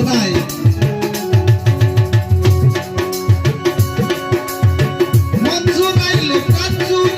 নাই মঞ্জুর আইলে কাঞ্জুর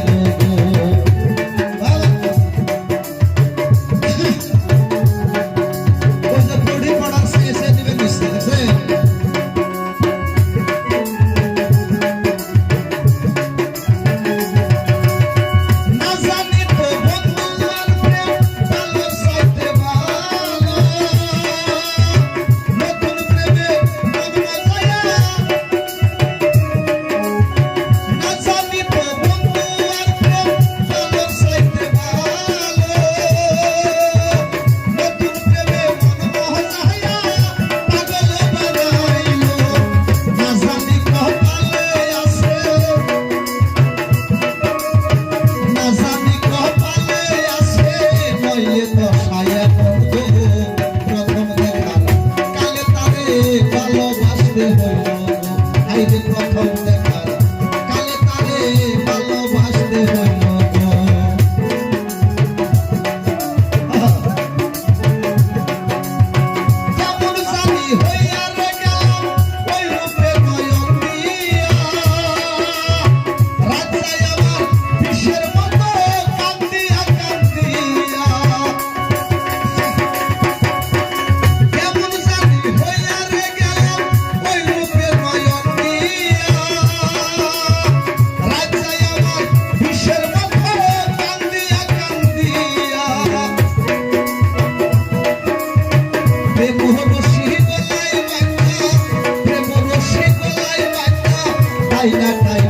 ভালোবাসতে হইল কালে তারে ভালোবাসতে টাইনা